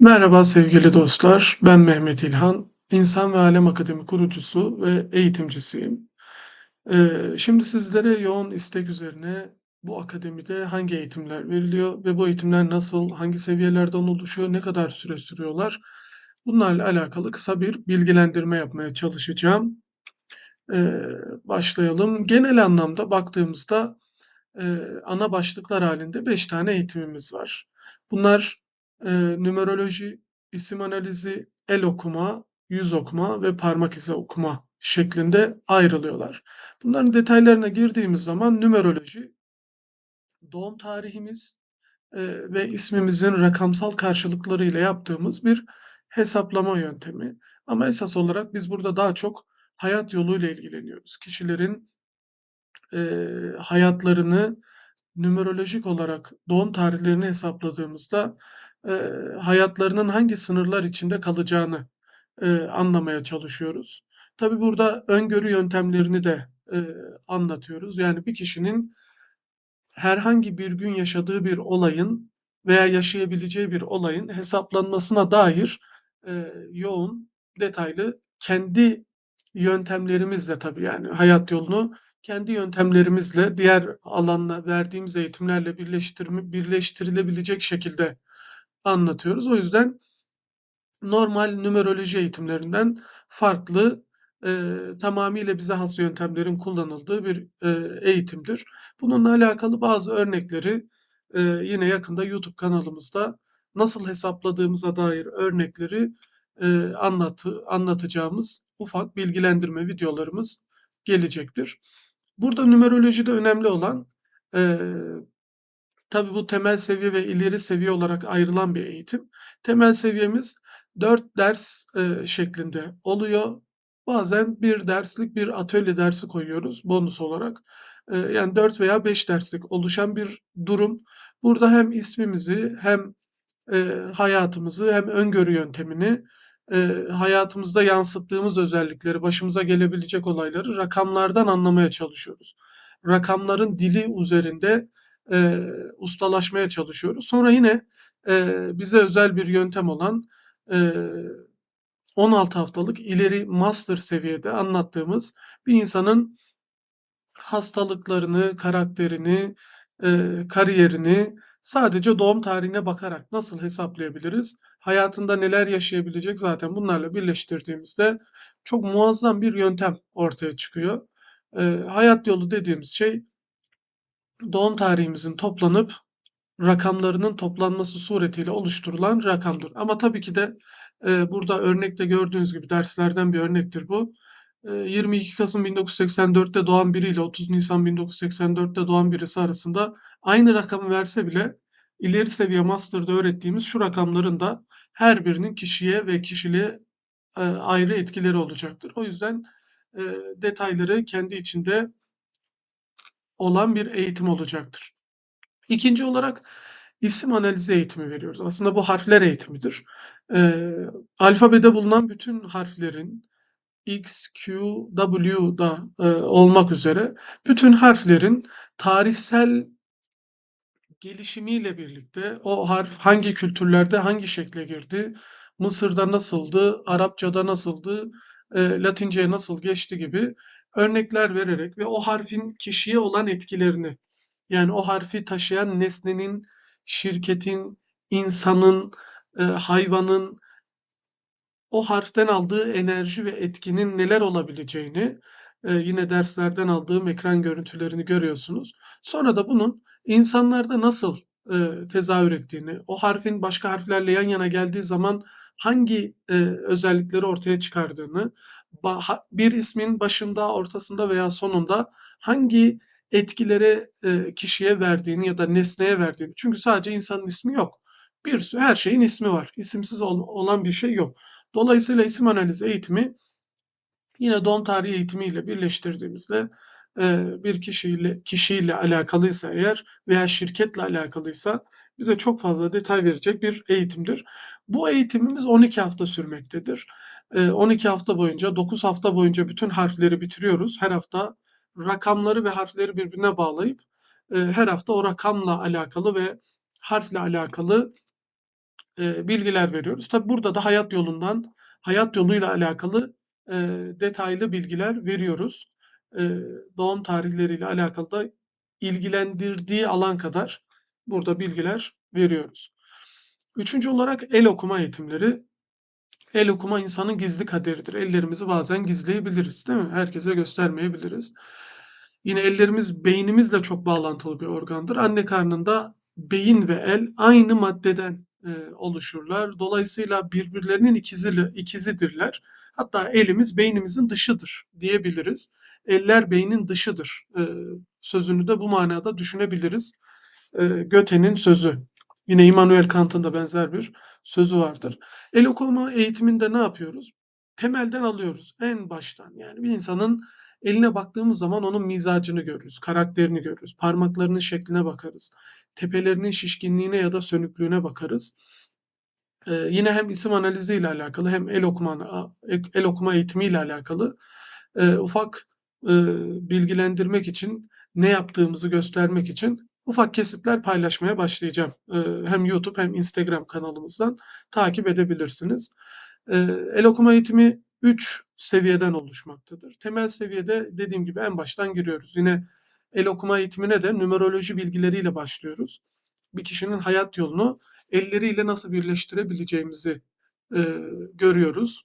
Merhaba sevgili dostlar, ben Mehmet İlhan. İnsan ve Alem Akademi kurucusu ve eğitimcisiyim. Eee, şimdi sizlere yoğun istek üzerine bu akademide hangi eğitimler veriliyor ve bu eğitimler nasıl, hangi seviyelerden oluşuyor, ne kadar süre sürüyorlar? Bunlarla alakalı kısa bir bilgilendirme yapmaya çalışacağım. Eee, başlayalım. Genel anlamda baktığımızda eee, ana başlıklar halinde 5 tane eğitimimiz var. Bunlar eee, numeroloji, isim analizi, el okuma, yüz okuma ve parmak izi okuma şeklinde ayrılıyorlar. Bunların detaylarına girdiğimiz zaman numeroloji, doğum tarihimiz eee, ve ismimizin rakamsal karşılıklarıyla yaptığımız bir hesaplama yöntemi. Ama esas olarak biz burada daha çok hayat yoluyla ilgileniyoruz. Kişilerin eee, hayatlarını numerolojik olarak doğum tarihlerini hesapladığımızda, eee, hayatlarının hangi sınırlar içinde kalacağını, eee, anlamaya çalışıyoruz. Tabii burada öngörü yöntemlerini de, eee, anlatıyoruz. Yani bir kişinin herhangi bir gün yaşadığı bir olayın veya yaşayabileceği bir olayın hesaplanmasına dair, eee, yoğun, detaylı kendi yöntemlerimizle tabii, yani, hayat yolunu kendi yöntemlerimizle diğer alanla verdiğimiz eğitimlerle birleştirme birleştirilebilecek şekilde anlatıyoruz. O yüzden normal numeroloji eğitimlerinden farklı, eee, tamamıyla bize has yöntemlerin kullanıldığı bir, eee, eğitimdir. Bununla alakalı bazı örnekleri, eee, yine yakında YouTube kanalımızda nasıl hesapladığımıza dair örnekleri, eee, anlatı anlatacağımız ufak bilgilendirme videolarımız gelecektir. Burada numerolojide önemli olan, eee, tabii bu temel seviye ve ileri seviye olarak ayrılan bir eğitim. Temel seviyemiz 4 ders, eee, şeklinde oluyor. Bazen 1 derslik bir atölye dersi koyuyoruz bonus olarak. Eee, yani 4 veya 5 derslik oluşan bir durum. Burada hem ismimizi hem, eee, hayatımızı hem öngörü yöntemini, eee, hayatımızda yansıttığımız özellikleri, başımıza gelebilecek olayları rakamlardan anlamaya çalışıyoruz. Rakamların dili üzerinde, eee, ustalaşmaya çalışıyoruz. Sonra yine, eee, bize özel bir yöntem olan, eee, 16 haftalık ileri master seviyede anlattığımız bir insanın hastalıklarını, karakterini, eee, kariyerini sadece doğum tarihine bakarak nasıl hesaplayabiliriz? Hayatında neler yaşayabilecek? Zaten bunlarla birleştirdiğimizde çok muazzam bir yöntem ortaya çıkıyor. Eee, hayat yolu dediğimiz şey doğum tarihimizin toplanıp rakamlarının toplanması suretiyle oluşturulan rakamdır. Ama tabii ki de, eee, burada örnekte gördüğünüz gibi derslerden bir örnektir bu. Eee, 22 Kasım 1984'te doğan biriyle 30 Nisan 1984'te doğan birisi arasında aynı rakamı verse bile ileri seviye master'da öğrettiğimiz şu rakamların da her birinin kişiye ve kişiliğe, eee, ayrı etkileri olacaktır. O yüzden, eee, detayları kendi içinde olan bir eğitim olacaktır. İkinci olarak isim analizi eğitimi veriyoruz. Aslında bu harfler eğitimidir. Eee, alfabede bulunan bütün harflerin X, Q, W'da, eee, olmak üzere bütün harflerin tarihsel gelişimiyle birlikte o harf hangi kültürlerde hangi şekle girdi, Mısır'da nasıldı, Arapçada nasıldı, eee, Latinceye nasıl geçti gibi örnekler vererek ve o harfin kişiye olan etkilerini, yani o harfi taşıyan nesnenin, şirketin, insanın, eee, hayvanın o harften aldığı enerji ve etkinin neler olabileceğini, eee, yine derslerden aldığım ekran görüntülerini görüyorsunuz. Sonra da bunun insanlarda nasıl, eee, tezahür ettiğini, o harfin başka harflerle yan yana geldiği zaman hangi, eee, özellikleri ortaya çıkardığını, bir ismin başında, ortasında veya sonunda hangi etkileri, eee, kişiye verdiğini ya da nesneye verdiğini Çünkü sadece insanın ismi yok. Bir sürü her şeyin ismi var. İsimsiz ol olan bir şey yok. Dolayısıyla isim analizi eğitimi yine doğum tarihi eğitimiyle birleştirdiğimizde, eee, bir kişiyle kişiyle alakalıysa eğer veya şirketle alakalıysa bize çok fazla detay verecek bir eğitimdir. Bu eğitimimiz 12 hafta sürmektedir. Eee, 12 hafta boyunca, 9 hafta boyunca bütün harfleri bitiriyoruz. Her hafta rakamları ve harfleri birbirine bağlayıp, eee, her hafta o rakamla alakalı ve harfle alakalı eee, bilgiler veriyoruz. Tabii burada da hayat yolundan, hayat yoluyla alakalı, eee, detaylı bilgiler veriyoruz. Doğum tarihleriyle alakalı da ilgilendirdiği alan kadar burada bilgiler veriyoruz. Üçüncü olarak el okuma eğitimleri. El okuma insanın gizli kaderidir. Ellerimizi bazen gizleyebiliriz, değil mi? Herkese göstermeyebiliriz. Yine ellerimiz beynimizle çok bağlantılı bir organdır. Anne karnında beyin ve el aynı maddeden e, oluşurlar. Dolayısıyla birbirlerinin ikizi, ikizidirler. Hatta elimiz beynimizin dışıdır diyebiliriz. Eller beynin dışıdır. E, sözünü de bu manada düşünebiliriz. Göte'nin sözü. Yine Immanuel Kant'ın da benzer bir sözü vardır. El okuma eğitiminde ne yapıyoruz? Temelden alıyoruz en baştan. Yani bir insanın eline baktığımız zaman onun mizacını görürüz, karakterini görürüz, parmaklarının şekline bakarız, tepelerinin şişkinliğine ya da sönüklüğüne bakarız. Ee, yine hem isim analizi ile alakalı hem el okuma el okuma eğitimi ile alakalı e, ufak e, bilgilendirmek için ne yaptığımızı göstermek için ufak kesitler paylaşmaya başlayacağım. E, hem YouTube hem Instagram kanalımızdan takip edebilirsiniz. E, el okuma eğitimi 3 seviyeden oluşmaktadır. Temel seviyede dediğim gibi en baştan giriyoruz. Yine el okuma eğitimine de numeroloji bilgileriyle başlıyoruz. Bir kişinin hayat yolunu elleriyle nasıl birleştirebileceğimizi e, görüyoruz.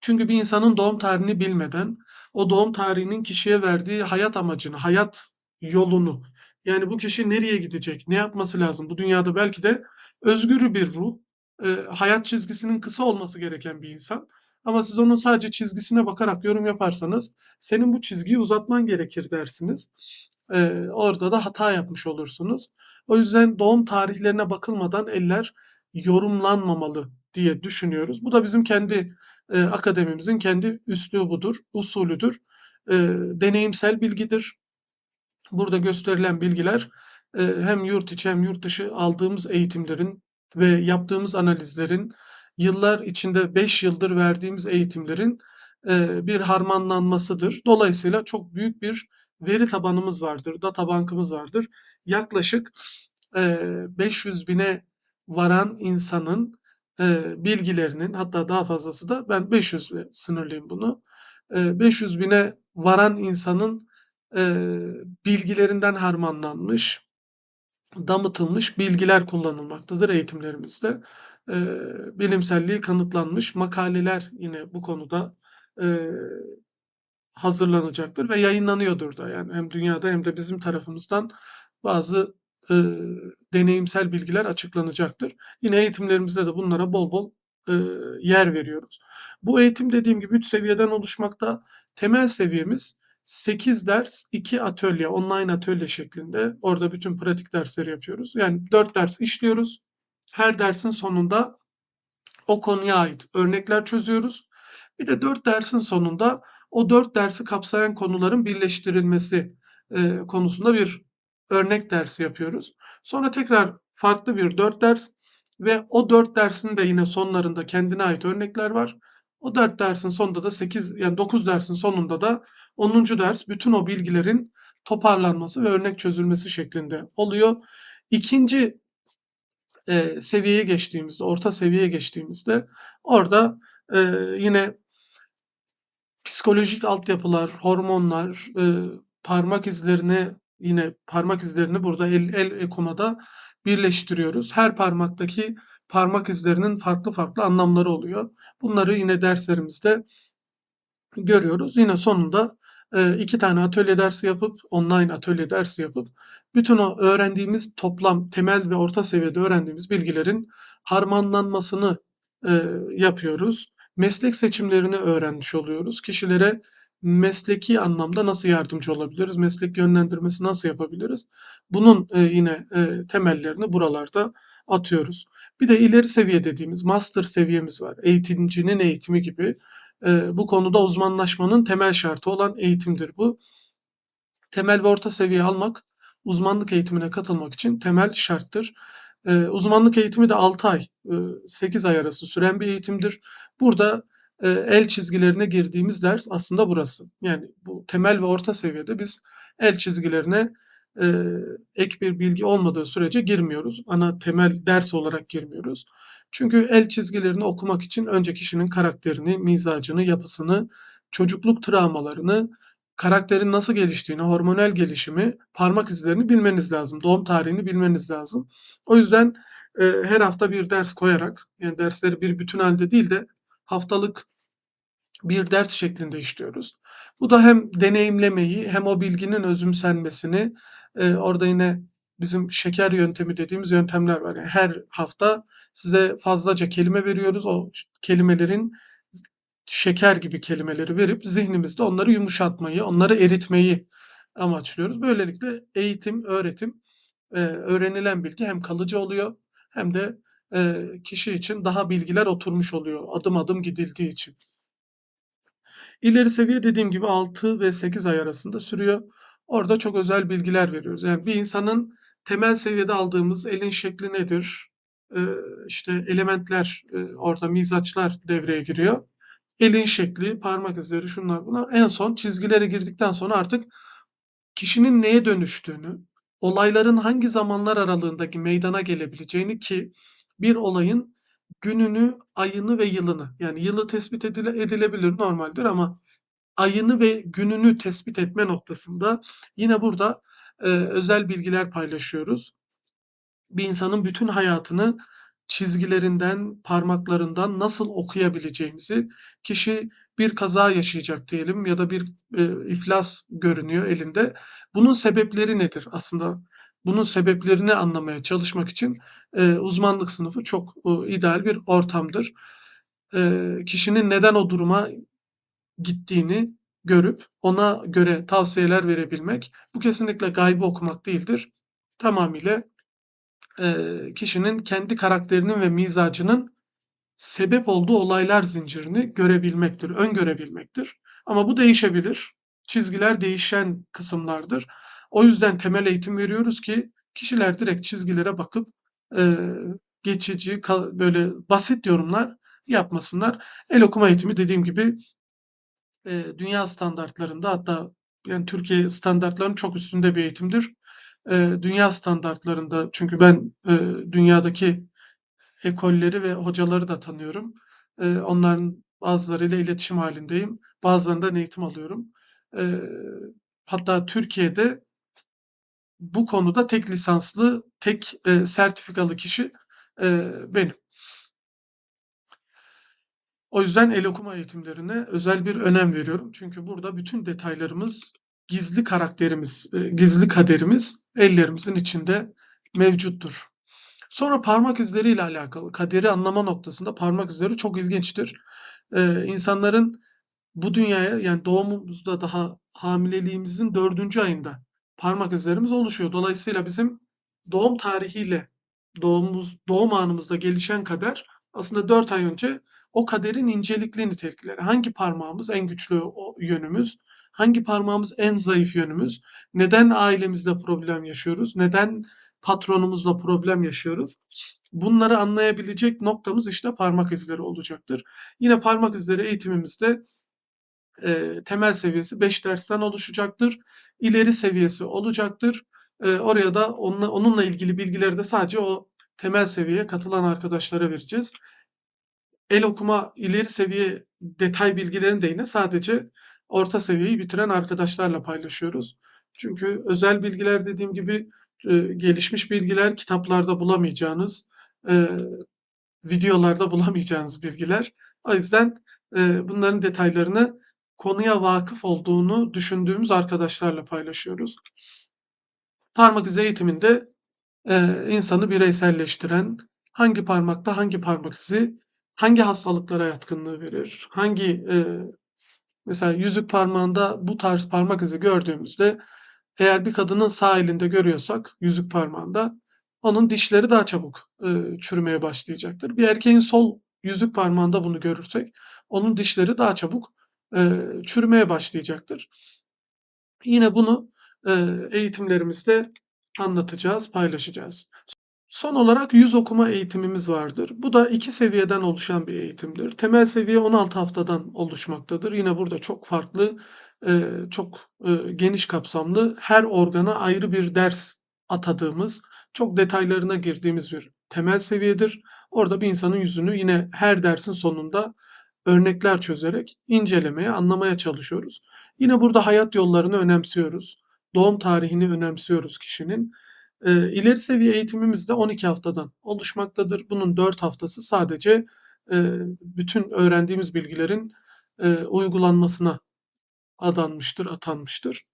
Çünkü bir insanın doğum tarihini bilmeden o doğum tarihinin kişiye verdiği hayat amacını, hayat yolunu yani bu kişi nereye gidecek, ne yapması lazım? Bu dünyada belki de özgür bir ruh, e, hayat çizgisinin kısa olması gereken bir insan. Ama siz onun sadece çizgisine bakarak yorum yaparsanız senin bu çizgiyi uzatman gerekir dersiniz. E, orada da hata yapmış olursunuz. O yüzden doğum tarihlerine bakılmadan eller yorumlanmamalı diye düşünüyoruz. Bu da bizim kendi e, akademimizin kendi üslubudur, usulüdür. E, deneyimsel bilgidir. Burada gösterilen bilgiler e, hem yurt içi hem yurt dışı aldığımız eğitimlerin ve yaptığımız analizlerin yıllar içinde 5 yıldır verdiğimiz eğitimlerin e, bir harmanlanmasıdır. Dolayısıyla çok büyük bir veri tabanımız vardır, data bankımız vardır. Yaklaşık e, 500 bine varan insanın e, bilgilerinin hatta daha fazlası da ben 500 ile sınırlayayım bunu. E, 500 bine varan insanın e, bilgilerinden harmanlanmış, damıtılmış bilgiler kullanılmaktadır eğitimlerimizde. E, bilimselliği kanıtlanmış makaleler yine bu konuda e, hazırlanacaktır ve yayınlanıyordur da yani hem dünyada hem de bizim tarafımızdan bazı e, deneyimsel bilgiler açıklanacaktır. Yine eğitimlerimizde de bunlara bol bol e, yer veriyoruz. Bu eğitim dediğim gibi 3 seviyeden oluşmakta. Temel seviyemiz 8 ders, 2 atölye, online atölye şeklinde. Orada bütün pratik dersleri yapıyoruz. Yani 4 ders işliyoruz. Her dersin sonunda o konuya ait örnekler çözüyoruz. Bir de 4 dersin sonunda o 4 dersi kapsayan konuların birleştirilmesi e, konusunda bir örnek dersi yapıyoruz. Sonra tekrar farklı bir 4 ders ve o 4 dersin de yine sonlarında kendine ait örnekler var. O 4 dersin sonunda da 8 yani 9 dersin sonunda da 10. ders bütün o bilgilerin toparlanması ve örnek çözülmesi şeklinde oluyor. İkinci e, seviyeye geçtiğimizde, orta seviyeye geçtiğimizde orada e, yine psikolojik altyapılar, hormonlar, e, parmak izlerini yine parmak izlerini burada el, el ekomada birleştiriyoruz. Her parmaktaki parmak izlerinin farklı farklı anlamları oluyor. Bunları yine derslerimizde görüyoruz. Yine sonunda e, iki tane atölye dersi yapıp, online atölye dersi yapıp bütün o öğrendiğimiz toplam temel ve orta seviyede öğrendiğimiz bilgilerin harmanlanmasını e, yapıyoruz. Meslek seçimlerini öğrenmiş oluyoruz. Kişilere mesleki anlamda nasıl yardımcı olabiliriz? Meslek yönlendirmesi nasıl yapabiliriz? Bunun e, yine temellerini buralarda atıyoruz. Bir de ileri seviye dediğimiz master seviyemiz var. Eğitimcinin eğitimi gibi e, bu konuda uzmanlaşmanın temel şartı olan eğitimdir bu. Temel ve orta seviye almak uzmanlık eğitimine katılmak için temel şarttır. E, uzmanlık eğitimi de 6 ay, e, 8 ay arası süren bir eğitimdir. Burada e, el çizgilerine girdiğimiz ders aslında burası. Yani bu temel ve orta seviyede biz el çizgilerine eee, ek bir bilgi olmadığı sürece girmiyoruz. Ana temel ders olarak girmiyoruz. Çünkü el çizgilerini okumak için önce kişinin karakterini, mizacını, yapısını, çocukluk travmalarını, karakterin nasıl geliştiğini, hormonal gelişimi, parmak izlerini bilmeniz lazım. Doğum tarihini bilmeniz lazım. O yüzden, eee, her hafta bir ders koyarak, yani dersleri bir bütün halde değil de haftalık bir ders şeklinde işliyoruz. Bu da hem deneyimlemeyi hem o bilginin özümsenmesini, eee, orada yine bizim şeker yöntemi dediğimiz yöntemler var. Yani her hafta size fazlaca kelime veriyoruz. O kelimelerin şeker gibi kelimeleri verip zihnimizde onları yumuşatmayı, onları eritmeyi amaçlıyoruz. Böylelikle eğitim, öğretim, eee, öğrenilen bilgi hem kalıcı oluyor hem de, eee, kişi için daha bilgiler oturmuş oluyor adım adım gidildiği için. İleri seviye dediğim gibi 6 ve 8 ay arasında sürüyor. Orada çok özel bilgiler veriyoruz. Yani bir insanın temel seviyede aldığımız elin şekli nedir? Eee, işte elementler, eee, orada mizaçlar devreye giriyor. Elin şekli, parmak izleri, şunlar bunlar. En son çizgilere girdikten sonra artık kişinin neye dönüştüğünü, olayların hangi zamanlar aralığındaki meydana gelebileceğini ki bir olayın gününü, ayını ve yılını, yani yılı tespit edile edilebilir, normaldir ama ayını ve gününü tespit etme noktasında yine burada, eee, özel bilgiler paylaşıyoruz. Bir insanın bütün hayatını çizgilerinden, parmaklarından nasıl okuyabileceğimizi, kişi bir kaza yaşayacak diyelim ya da bir, eee, iflas görünüyor elinde. Bunun sebepleri nedir? Aslında bunun sebeplerini anlamaya çalışmak için, eee, uzmanlık sınıfı çok, uuu, ideal bir ortamdır. Eee, kişinin neden o duruma gittiğini görüp ona göre tavsiyeler verebilmek, bu kesinlikle gaybı okumak değildir. Tamamıyla, eee, kişinin kendi karakterinin ve mizacının sebep olduğu olaylar zincirini görebilmektir, öngörebilmektir. Ama bu değişebilir. Çizgiler değişen kısımlardır. O yüzden temel eğitim veriyoruz ki kişiler direkt çizgilere bakıp, eee, geçici, böyle basit yorumlar yapmasınlar. El okuma eğitimi dediğim gibi eee, dünya standartlarında hatta yani Türkiye standartlarının çok üstünde bir eğitimdir. Eee, dünya standartlarında çünkü ben, eee, dünyadaki ekolleri ve hocaları da tanıyorum. Eee, onların bazılarıyla iletişim hâlindeyim. Bazılarından eğitim alıyorum. Eee, hatta Türkiye'de bu konuda tek lisanslı, tek, eee, sertifikalı kişi, eee, benim. O yüzden el okuma eğitimlerine özel bir önem veriyorum. Çünkü burada bütün detaylarımız, gizli karakterimiz, eee, gizli kaderimiz ellerimizin içinde mevcuttur. Sonra parmak izleriyle alakalı, kaderi anlama noktasında parmak izleri çok ilginçtir. Eee, insanların bu dünyaya, yani doğumumuzda daha hamileliğimizin 4. ayında parmak izlerimiz oluşuyor. Dolayısıyla bizim doğum tarihiyle doğumumuz doğum anımızda gelişen kader aslında 4 ay önce o kaderin incelikli nitelikleri. Hangi parmağımız en güçlü yönümüz, hangi parmağımız en zayıf yönümüz, neden ailemizde problem yaşıyoruz, neden patronumuzla problem yaşıyoruz? Bunları anlayabilecek noktamız işte parmak izleri olacaktır. Yine parmak izleri eğitimimizde, eee, temel seviyesi 5 dersten oluşacaktır. İleri seviyesi olacaktır. Eee, oraya da onunla onunla ilgili bilgileri de sadece o temel seviyeye katılan arkadaşlara vereceğiz. El okuma ileri seviye detay bilgilerini de yine sadece orta seviyeyi bitiren arkadaşlarla paylaşıyoruz. Çünkü özel bilgiler dediğim gibi, eee, gelişmiş bilgiler, kitaplarda bulamayacağınız, eee, videolarda bulamayacağınız bilgiler. O yüzden, eee, bunların detaylarını konuya vakıf olduğunu düşündüğümüz arkadaşlarla paylaşıyoruz. Parmak izi eğitiminde, eee, insanı bireyselleştiren, hangi parmakta hangi parmak izi, hangi hastalıklara yatkınlığı verir, hangi, eee, mesela yüzük parmağında bu tarz parmak izi gördüğümüzde eğer bir kadının sağ elinde görüyorsak yüzük parmağında onun dişleri daha çabuk, eee, çürümeye başlayacaktır. Bir erkeğin sol yüzük parmağında bunu görürsek onun dişleri daha çabuk, eee, çürümeye başlayacaktır. Yine bunu, eee, eğitimlerimizde anlatacağız, paylaşacağız. Son olarak yüz okuma eğitimimiz vardır. Bu da 2 seviyeden oluşan bir eğitimdir. Temel seviye 16 haftadan oluşmaktadır. Yine burada çok farklı çok, geniş kapsamlı, her organa ayrı bir ders atadığımız, çok detaylarına girdiğimiz bir temel seviyedir. Orada bir insanın yüzünü yine her dersin sonunda örnekler çözerek incelemeye, anlamaya çalışıyoruz. Yine burada hayat yollarını önemsiyoruz. Doğum tarihini önemsiyoruz kişinin. Eee, ileri seviye eğitimimiz de 12 haftadan oluşmaktadır. Bunun 4 haftası sadece, eee, bütün öğrendiğimiz bilgilerin, eee, uygulanmasına adanmıştır, atanmıştır.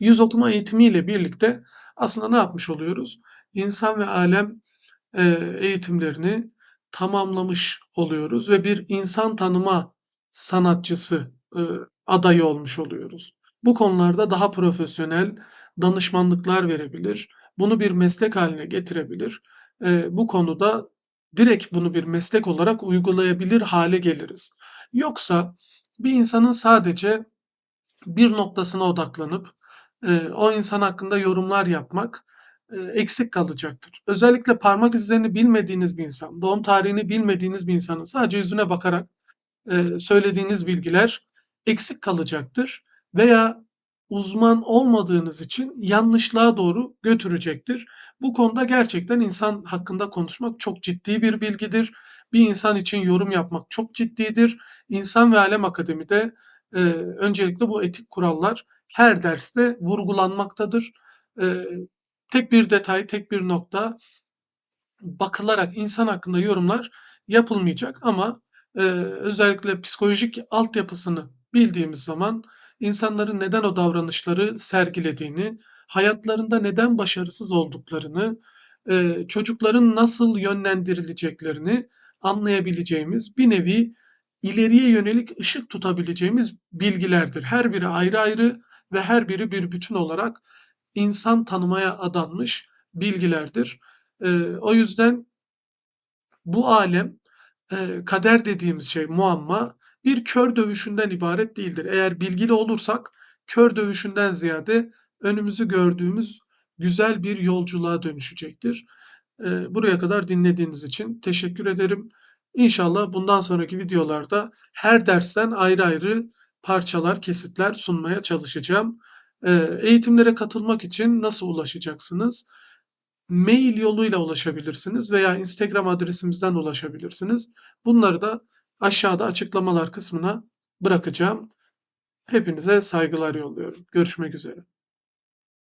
Yüz okuma eğitimiyle birlikte aslında ne yapmış oluyoruz? İnsan ve alem, eee, eğitimlerini tamamlamış oluyoruz ve bir insan tanıma sanatçısı, ııı, adayı olmuş oluyoruz. Bu konularda daha profesyonel danışmanlıklar verebilir, bunu bir meslek hâline getirebilir. Eee, bu konuda direkt bunu bir meslek olarak uygulayabilir hâle geliriz. Yoksa bir insanın sadece bir noktasına odaklanıp, eee, o insan hakkında yorumlar yapmak, eksik kalacaktır. Özellikle parmak izlerini bilmediğiniz bir insan, doğum tarihini bilmediğiniz bir insanın sadece yüzüne bakarak, eee, söylediğiniz bilgiler eksik kalacaktır veya uzman olmadığınız için yanlışlığa doğru götürecektir. Bu konuda gerçekten insan hakkında konuşmak çok ciddi bir bilgidir. Bir insan için yorum yapmak çok ciddidir. İnsan ve Alem Akademi'de, eee, öncelikle bu etik kurallar her derste vurgulanmaktadır. Eee, tek bir detay, tek bir nokta bakılarak insan hakkında yorumlar yapılmayacak ama, eee, özellikle psikolojik altyapısını bildiğimiz zaman insanların neden o davranışları sergilediğini, hayatlarında neden başarısız olduklarını, eee, çocukların nasıl yönlendirileceklerini anlayabileceğimiz, bir nevi ileriye yönelik ışık tutabileceğimiz bilgilerdir. Her biri ayrı ayrı ve her biri bir bütün olarak insan tanımaya adanmış bilgilerdir. Eee, o yüzden bu alem, eee, kader dediğimiz şey, muamma, bir kör dövüşünden ibaret değildir. Eğer bilgili olursak kör dövüşünden ziyade önümüzü gördüğümüz güzel bir yolculuğa dönüşecektir. Eee, buraya kadar dinlediğiniz için teşekkür ederim. İnşallah bundan sonraki videolarda her dersten ayrı ayrı parçalar, kesitler sunmaya çalışacağım. Eee, eğitimlere katılmak için nasıl ulaşacaksınız? Mail yoluyla ulaşabilirsiniz veya Instagram adresimizden ulaşabilirsiniz. Bunları da aşağıda açıklamalar kısmına bırakacağım. Hepinize saygılar yolluyorum. Görüşmek üzere.